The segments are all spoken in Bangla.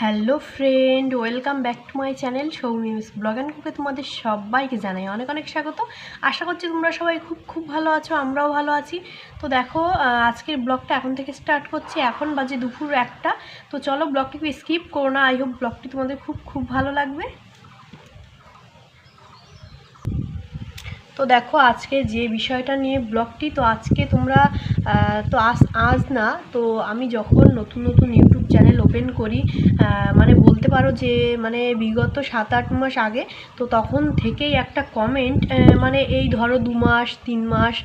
Hello friend, welcome back to my channel Soumi's blog and কুকে তোমাদের সবাইকে জানাই অনেক অনেক স্বাগত। আশা করছি তোমরা সবাই খুব খুব ভালো আছো, আমরাও ভালো আছি। তো দেখো আজকের ব্লগটা এখন থেকে স্টার্ট করছি। এখন বাজে দুপুর একটা। তো চলো ব্লগটিকে স্কিপ করো না। আই হোপ ব্লগটি তোমাদের খুব খুব ভালো লাগবে। তো দেখো, আজকে যে বিষয়টা নিয়ে ব্লগটি, তো আজকে তোমরা তো আজ আজ না, তো আমি যখন নতুন নতুন ইউটিউব চ্যানেল ওপেন করি। মানে বলতে পারো যে মানে বিগত সাত, আট মাস আগে তো তখন থেকেই একটা কমেন্ট মানে এই ধরো দু মাস, তিন মাস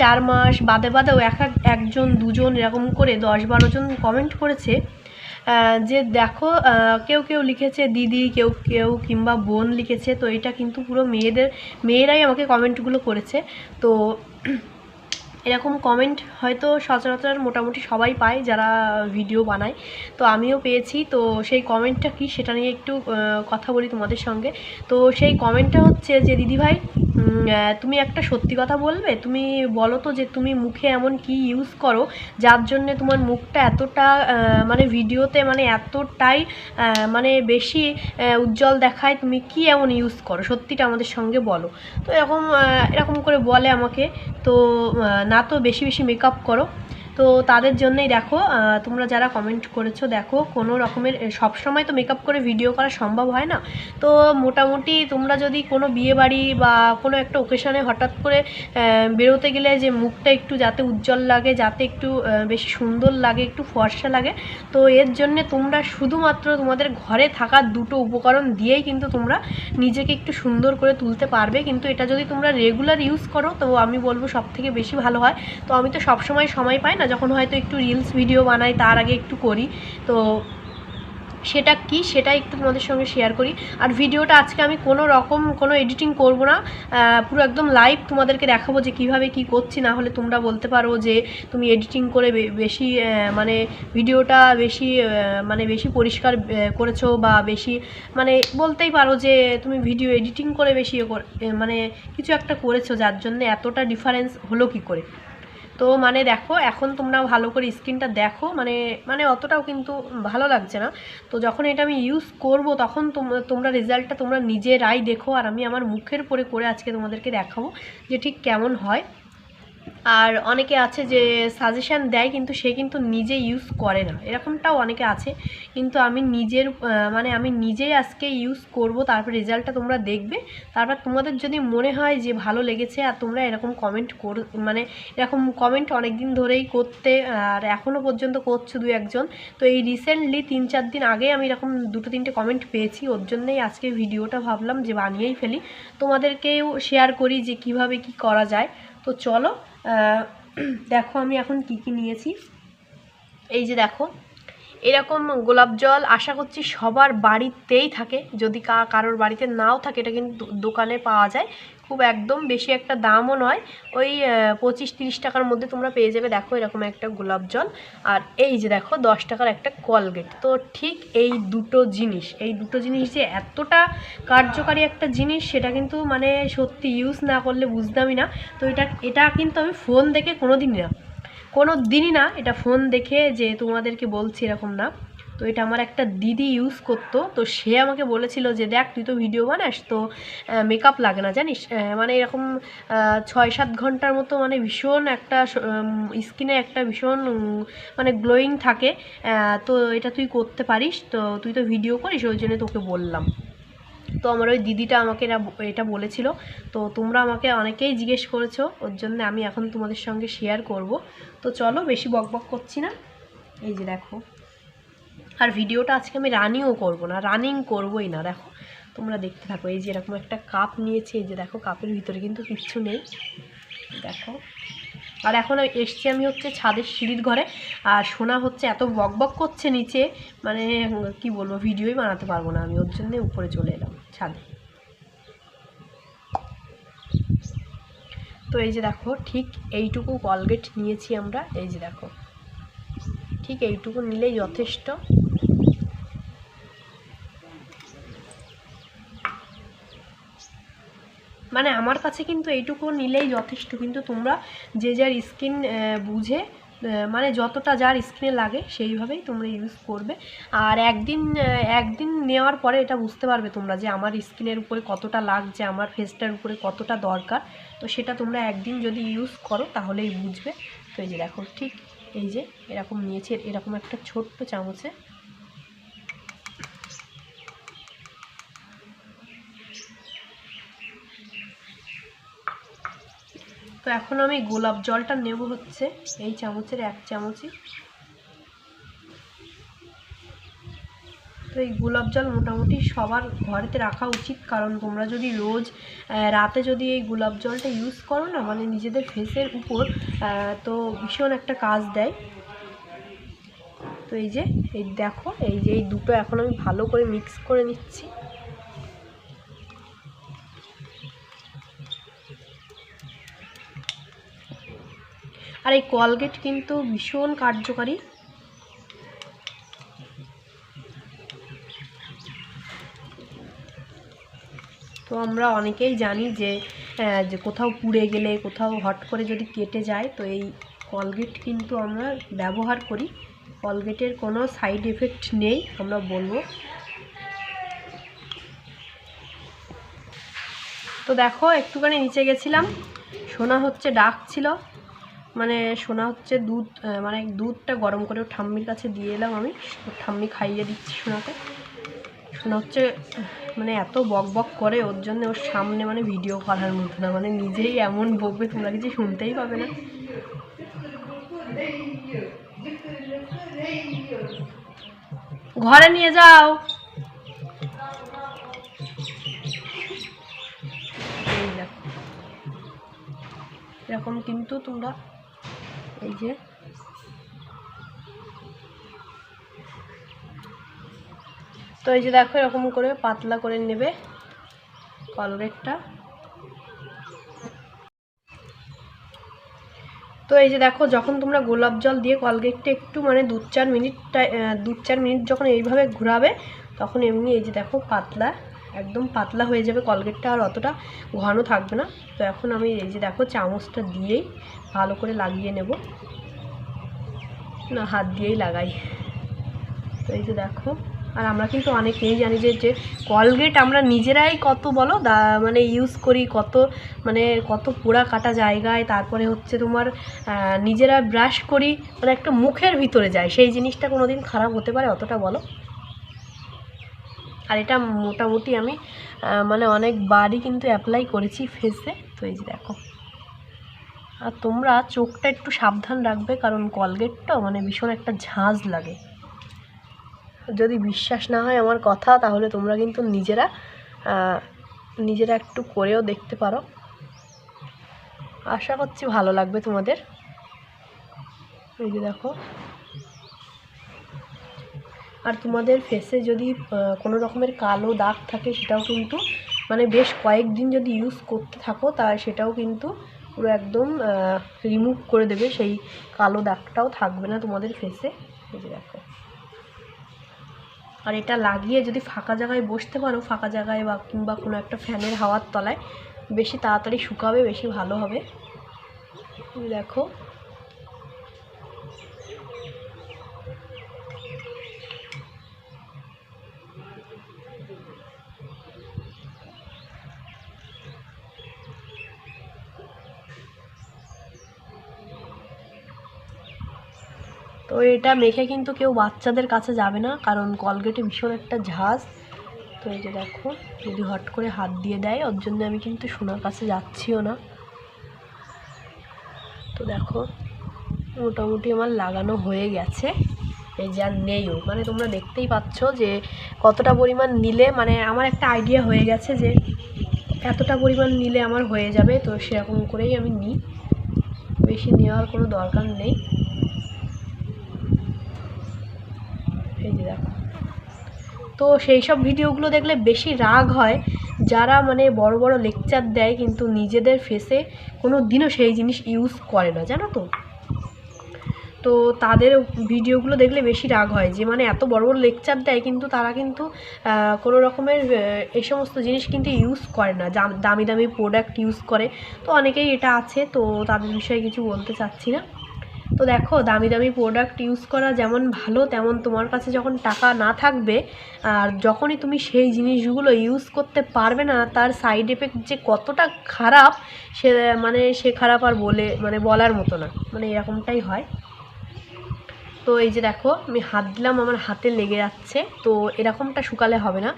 চার মাস, বাদে বাদেও এক এক, একজন, দুজন এরকম করে দশ বারো জন কমেন্ট করেছে যে দেখো কেউ কেউ লিখেছে, দিদি কেউ কেউ কিংবা বোন লিখেছে, তো এটা কিন্তু পুরো মেয়েদের, মেয়েরাই আমাকে কমেন্টগুলো করেছে। তো এরকম কমেন্ট হয়তো সচরাচর মোটামুটি সবাই পায় যারা ভিডিও বানায়। তো আমিও পেয়েছি। তো সেই কমেন্টটা কি সেটা নিয়ে একটু কথা বলি তোমাদের সঙ্গে। তো সেই কমেন্টটা হচ্ছে যে দিদিভাই তুমি একটা সত্যি কথা বলবে? তুমি বলো তো যে তুমি মুখে এমন কি ইউজ করো যার জন্যে তোমার মুখটা এতটা মানে ভিডিওতে মানে এতটাই মানে বেশি উজ্জ্বল দেখায় তুমি কি এমন ইউজ করো? সত্যিটা আমাদের সঙ্গে বলো। তো এরকম এরকম করে বলে আমাকে। তো আহ, না তো বেশি বেশি মেকআপ করো। তো তাদের জন্যই দেখো তোমরা যারা কমেন্ট করেছ, দেখো, কোনো রকমের সব সময় তো মেকআপ করে ভিডিও করা সম্ভব হয় না। তো মোটামুটি তোমরা যদি কোনো বিয়ে বাড়ি বা কোনো একটা ওকেশনে হঠাৎ করে বেরোতে গেলে যে মুখটা একটু যাতে উজ্জ্বল লাগে, যাতে একটু বেশি সুন্দর লাগে, একটু ফর্সা লাগে, তো এর জন্যে তোমরা শুধুমাত্র তোমাদের ঘরে থাকা দুটো উপকরণ দিয়েই কিন্তু তোমরা নিজেকে একটু সুন্দর করে তুলতে পারবে। কিন্তু এটা যদি তোমরা রেগুলার ইউজ করো, তো আমি বলব সব থেকে বেশি ভালো হয়। তো আমি তো সব সময় সময় পাই না যখন হয়তো একটু রিলস ভিডিও বানাই, তার আগে একটু করি। তো সেটা কি সেটা একটু তোমাদের সঙ্গে শেয়ার করি। আর ভিডিওটা আজকে আমি কোনো রকম কোনো এডিটিং করব না। পুরো একদম লাইভ তোমাদেরকে দেখাবো যে কীভাবে কি করছি, না হলে তোমরা বলতে পারো যে তুমি এডিটিং করে বেশি মানে ভিডিওটা বেশি মানে বেশি পরিষ্কার করেছ বা বেশি মানে বলতেই পারো যে তুমি ভিডিও এডিটিং করে বেশি ইয়ে মানে কিছু একটা করেছ, যার জন্য এতটা ডিফারেন্স হলো কি করে। তো মানে দেখো, এখন তোমরা ভালো করে স্কিনটা দেখো মানে মানে অতটাও কিন্তু ভালো লাগছে না। তো যখন এটা আমি ইউজ করব, তখন তোম- তোমরা রেজাল্টটা তোমরা নিজেরাই দেখো, আর আমি আমার মুখের পরে করে আজকে তোমাদেরকে দেখাবো যে ঠিক কেমন হয়। আর অনেকে আছে যে সাজেশান দেয়, কিন্তু সে কিন্তু নিজে ইউজ করে না। এরকমটাও অনেকে আছে, কিন্তু আমি নিজের মানে আমি নিজেই আজকে ইউজ করব, তারপর রেজাল্টটা তোমরা দেখবে। তারপর তোমাদের যদি মনে হয় যে ভালো লেগেছে, আর তোমরা এরকম কমেন্ট কর মানে এরকম কমেন্ট অনেক দিন ধরেই করতে, আর এখনও পর্যন্ত করছ দু একজন, তো এই রিসেন্টলি তিন চার দিন আগে আমি এরকম দুটো তিনটে কমেন্ট পেয়েছি। ওর জন্যই আজকে ভিডিওটা ভাবলাম যে বানিয়েই ফেলি। তোমাদেরকেও শেয়ার করি যে কীভাবে কি করা যায়। তো চলো দেখো আমি এখন কি কি নিয়েছি। এই যে দেখো, এরকম গোলাপ জল আশা করছি সবার বাড়িতেই থাকে। যদি কারোর বাড়িতে নাও থাকে, এটা কিন্তু দোকানে পাওয়া যায়। খুব একদম বেশি একটা দামও নয়। ওই পঁচিশ তিরিশ টাকার মধ্যে তোমরা পেয়ে যাবে। দেখো এরকম একটা গোলাপ জল। আর এই যে দেখো, দশ টাকার একটা কলগেট। তো ঠিক এই দুটো জিনিস, এই দুটো জিনিস যে এতটা কার্যকারী একটা জিনিস, সেটা কিন্তু মানে সত্যি ইউজ না করলে বুঝতামই না। তো এটা এটা কিন্তু আমি ফোন দেখে কোনো দিনই না কোনো দিনই না এটা ফোন দেখে যে তোমাদেরকে বলছি এরকম না। তো এটা আমার একটা দিদি ইউজ করতো। তো সে আমাকে বলেছিল যে, দেখ, তুই তো ভিডিও বানাস, তো মেকআপ লাগে না, জানিস? মানে এরকম ছয় সাত ঘণ্টার মতো মানে ভীষণ একটা স্কিনে একটা ভীষণ মানে গ্লোয়িং থাকে। তো এটা তুই করতে পারিস, তো তুই তো ভিডিও করিস, ওই জন্য তোকে বললাম। তো আমার ওই দিদিটা আমাকে এটা এটা বলেছিল। তো তোমরা আমাকে অনেকেই জিজ্ঞেস করেছ, ওর জন্য আমি এখন তোমাদের সঙ্গে শেয়ার করব। তো চলো, বেশি বকবক করছি না। এই যে দেখো। আর ভিডিওটা আজকে আমি রানিংও করব না রানিং করবই না, দেখো। তোমরা দেখতে থাকো, এই যে এরকম একটা কাপ নিয়েছি, এই যে দেখো কাপের ভিতরে কিন্তু কিচ্ছু নেই। দেখো। আর এখন এসছি আমি হচ্ছে ছাদের সিঁড়ির ঘরে, আর সোনা হচ্ছে এত বক বক করছে নিচে মানে কি বলব, ভিডিওই বানাতে পারব না আমি, ওর জন্য উপরে চলে এলাম ছাদে। তো এই যে দেখো, ঠিক এইটুকু কলগেট নিয়েছি আমরা, এই যে দেখো। ঠিক এইটুকু নিলেই যথেষ্ট। মানে আমার কাছে কিন্তু এইটুকু নিলেই যথেষ্ট। কিন্তু তোমরা যে যার স্কিন বুঝে মানে যতটা যার স্কিনে লাগে, সেইভাবেই তোমরা ইউজ করবে। আর একদিন একদিন নেওয়ার পরে এটা বুঝতে পারবে তোমরা যে আমার স্কিনের উপরে কতটা লাগছে, আমার ফেসটার উপরে কতটা দরকার। তো সেটা তোমরা একদিন যদি ইউজ করো, তাহলেই বুঝবে। তো এই যে দেখো, ঠিক এই যে এরকম নিয়েছি, এরকম একটা ছোট্ট চামচে তো এখন আমি গোলাপ জলটা নেব হচ্ছে, এই চামচের এক চামচই। তো এই গোলাপ জল মোটামুটি সবার ঘরেতে রাখা উচিত, কারণ তোমরা যদি রোজ রাতে যদি এই গোলাপ জলটা ইউজ করো না মানে নিজেদের ফেসের উপর তো ভীষণ একটা কাজ দেয়। তো এই যে, এই দেখো, এই যে এই দুটো এখন আমি ভালো করে মিক্স করে নিচ্ছি। আর এই কলগেট কিন্তু ভীষণ কার্যকারী। তো আমরা অনেকেই জানি যে যে কোথাও পুড়ে গেলে, কোথাও হট করে যদি কেটে যায়, তো এই কলগেট কিন্তু আমরা ব্যবহার করি। কলগেটের কোনো সাইড এফেক্ট নেই, আমরা বলব। তো দেখো, একটুখানি নিচে গেছিলাম। শোনা হচ্ছে ডাক ছিল। মানে শোনা হচ্ছে দুধ মানে দুধটা গরম করে ঠাম্মির কাছে দিয়ে এলাম আমি। ঠাম্মি খাইয়ে দিচ্ছি শোনাকে শোনা হচ্ছে মানে এত বক বক করে, ওর জন্য ওর সামনে মানে ভিডিও করার মতো না। মানে নিজেই এমন বকবে, তোমরা কিছু শুনতেই পাবে না। ঘরে নিয়ে যাও। এরকম কিন্তু তোমরা এই যে। তো এই যে দেখো এরকম করে পাতলা করে নেবে কলগেটটা তো এই যে দেখো, যখন তোমরা গোলাপ জল দিয়ে কলগেটটা একটু মানে দু চার মিনিটটা দু চার মিনিট যখন এইভাবে ঘোরাবে, তখন এমনি এই যে দেখো পাতলা একদম পাতলা হয়ে যাবে কলগেটটা আর অতটা ঘন থাকবে না। তো এখন আমি এই যে দেখো চামচটা দিয়েই ভালো করে লাগিয়ে নেব। না, হাত দিয়েই লাগাই। তো এই যে দেখো, আর আমরা কিন্তু অনেকেই জানি যে যে কলগেট আমরা নিজেরাই কত বলো, দা মানে ইউজ করি, কত মানে কত পোড়া কাটা জায়গায়, তারপরে হচ্ছে তোমার নিজেরা ব্রাশ করি মানে একটা মুখের ভিতরে যায়। সেই জিনিসটা কোনো দিন খারাপ হতে পারে, অতটা বলো। আর এটা মোটামুটি আমি মানে অনেকবারই কিন্তু অ্যাপ্লাই করেছি ফেসে তো এই যে দেখো। আর তোমরা চোখটা একটু সাবধান রাখবে, কারণ কলগেটটা মানে ভীষণ একটা ঝাঁজ লাগে। যদি বিশ্বাস না হয় আমার কথা, তাহলে তোমরা কিন্তু নিজেরা নিজেরা একটু করেও দেখতে পারো। আশা করছি ভালো লাগবে তোমাদের। এই যে দেখো। আর তোমাদের ফেসে যদি কোনো রকমের কালো দাগ থাকে, সেটাও কিন্তু মানে বেশ কয়েকদিন যদি ইউজ করতে থাকো, তা সেটাও কিন্তু পুরো একদম রিমুভ করে দেবে। সেই কালো দাগটাও থাকবে না তোমাদের ফেসে এই দেখো। আর এটা লাগিয়ে যদি ফাঁকা জায়গায় বসতে পারো, ফাঁকা জায়গায় বা কিংবা কোনো একটা ফ্যানের হাওয়ার তলায়, বেশি তাড়াতাড়ি শুকাবে, বেশি ভালো হবে। দেখো। তো এটা মেখে কিন্তু কেউ বাচ্চাদের কাছে যাবে না, কারণ কলগেটে ভীষণ একটা ঝাঁজ। তো এই যে দেখো, যদি হট করে হাত দিয়ে দেয়, ওর জন্য আমি কিন্তু সোনার কাছে যাচ্ছিও না। তো দেখো, মোটামুটি আমার লাগানো হয়ে গেছে। এই যে আর নেইও। মানে তোমরা দেখতেই পাচ্ছ যে কতটা পরিমাণ নিলে মানে আমার একটা আইডিয়া হয়ে গেছে যে এতটা পরিমাণ নিলে আমার হয়ে যাবে, তো সেরকম করেই আমি নিই। বেশি নেওয়ার কোনো দরকার নেই। এই যে দেখো। তো সেই সব ভিডিওগুলো দেখলে বেশি রাগ হয়, যারা মানে বড় বড় লেকচার দেয় কিন্তু নিজেদের ফেসে কোনো দিনও সেই জিনিস ইউজ করে না, জানো তো? তো তাদের ভিডিওগুলো দেখলে বেশি রাগ হয় যে মানে এত বড় বড় লেকচার দেয় কিন্তু তারা কিন্তু কোনো রকমের এই সমস্ত জিনিস কিন্তু ইউজ করে না। দামি দামি প্রোডাক্ট ইউজ করে। তো অনেকেই এটা আছে, তো তাদের বিষয়ে কিছু বলতে চাচ্ছি না। তো দেখো, দামি দামি প্রোডাক্ট ইউজ করা যেমন ভালো, তেমন তোমার কাছে যখন টাকা না থাকবে, আর যখনই তুমি সেই জিনিসগুলো ইউজ করতে পারবে না, তার সাইড এফেক্ট যে কতটা খারাপ, সে মানে সে খারাপ আর বলে মানে বলার মতো না। মানে এরকমটাই হয়। তো এই যে দেখো, আমি হাত দিলাম, আমার হাতে লেগে যাচ্ছে। তো এরকমটা শুকালে হবে না।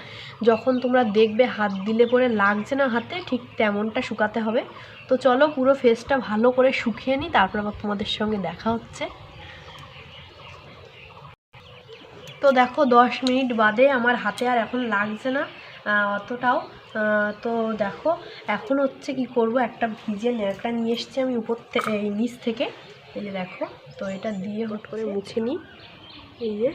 যখন তোমরা দেখবে হাত দিলে পরে লাগছে না হাতে, ঠিক তেমনটা শুকাতে হবে। তো চলো পুরো ফেসটা ভালো করে শুকিয়ে নিই, তারপর আবার তোমাদের সঙ্গে দেখা হচ্ছে। তো দেখো, দশ মিনিট বাদে আমার হাতে আর এখন লাগছে না অতটাও। তো দেখো, এখন হচ্ছে কি করব, একটা ভিজে ন্যাকড়া নিয়ে এসছি আমি উপর থেকে নিচ থেকে। এই যে দেখো, তো এটা দিয়ে হুট করে মুছে নিই। এই যে।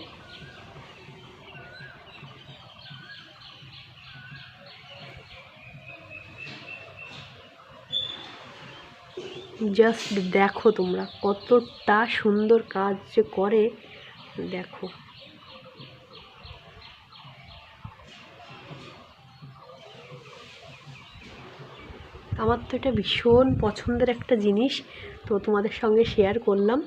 জাস্ট দেখো তোমরা, কতটা সুন্দর কাজ যে করে। দেখো। আমার তো এটা ভীষণ পছন্দের একটা জিনিস, তো তোমাদের সঙ্গে শেয়ার করলাম।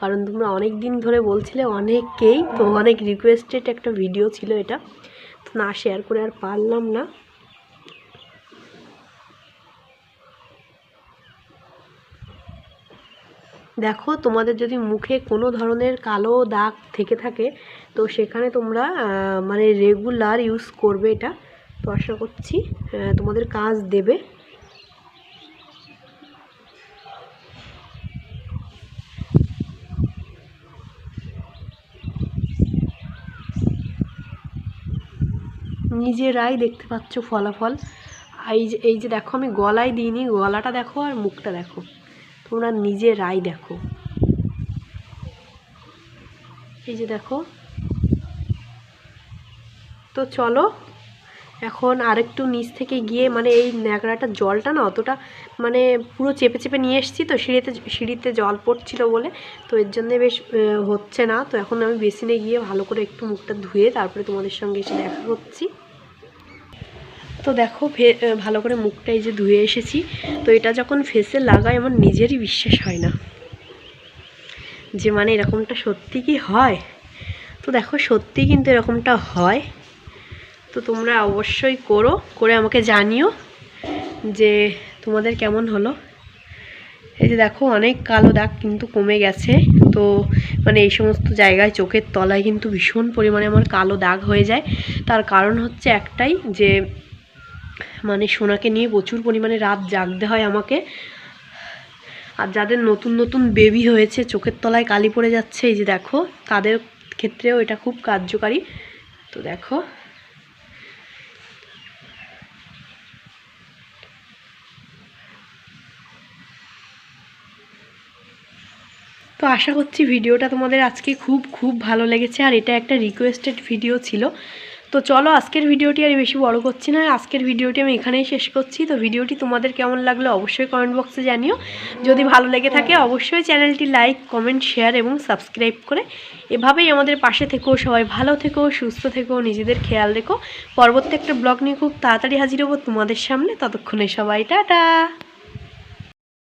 কারণ তোমরা অনেক দিন ধরে বলছিলে অনেকেই তো অনেক রিকোয়েস্টেড একটা ভিডিও ছিল এটা। তো না শেয়ার করে আর পারলাম না। দেখো, তোমাদের যদি মুখে কোনো ধরনের কালো দাগ থেকে থাকে, তো সেখানে তোমরা মানে রেগুলার ইউজ করবে এটা। তো আশা করছি তোমাদের কাজ দেবে। নিজেরাই দেখতে পাচ্ছ ফলাফল। এই যে এই যে দেখো আমি গলায় দিইনি, গলাটা দেখো আর মুখটা দেখো। তোমরা নিজেরাই দেখো। এই যে দেখো। তো চলো, এখন আরেকটু নিচ থেকে গিয়ে মানে এই ন্যাকড়াটার জলটা না অতটা মানে পুরো চেপে চেপে নিয়ে এসেছি তো, সিঁড়িতে সিঁড়িতে জল পড়ছিল বলে। তো এর জন্যে বেশ হচ্ছে না। তো এখন আমি বেসিনে গিয়ে ভালো করে একটু মুখটা ধুয়ে তারপরে তোমাদের সঙ্গে এসে দেখা করছি। তো দেখো ভালো করে মুখটা এই যে ধুয়ে এসেছি। তো এটা যখন ফেসে লাগায়, আমার নিজেরই বিশ্বাস হয় না। যে মানে এরকমটা সত্যি কি হয়? তো দেখো, সত্যি কিন্তু এরকমটা হয়। তো তোমরা অবশ্যই করো, করে আমাকে জানিও যে তোমাদের কেমন হলো। এই যে দেখো, অনেক কালো দাগ কিন্তু কমে গেছে। তো মানে এই সমস্ত জায়গায় চোখের তলায় কিন্তু ভীষণ পরিমাণে আমার কালো দাগ হয়ে যায়। তার কারণ হচ্ছে একটাই যে মানে সোনাকে নিয়ে প্রচুর পরিমাণে রাত জাগতে হয় আমাকে। আর যাদের নতুন নতুন বেবি হয়েছে, চোখের তলায় কালি পড়ে যাচ্ছে, এই যে দেখো, তাদের ক্ষেত্রেও এটা খুব কার্যকারী। তো দেখো। তো আশা করছি ভিডিওটা তোমাদের আজকে খুব খুব ভালো লেগেছে। আর এটা একটা রিকোয়েস্টেড ভিডিও ছিল। তো চলো আজকের ভিডিওটি আর বেশি বড় করছি না। আজকের ভিডিওটি আমি এখানেই শেষ করছি। তো ভিডিওটি তোমাদের কেমন লাগল অবশ্যই কমেন্ট বক্সে জানিও। যদি ভালো লেগে থাকে অবশ্যই চ্যানেলটি লাইক কমেন্ট শেয়ার এবং সাবস্ক্রাইব করে এভাবেই আমাদের পাশে থেকো, সবাই ভালো থেকো, সুস্থ থেকো, নিজেদের খেয়াল রেখো। পরবর্তী একটা ব্লগ নিয়ে খুব তাড়াতাড়ি হাজির হব তোমাদের সামনে। ততক্ষণে সবাই টাটা!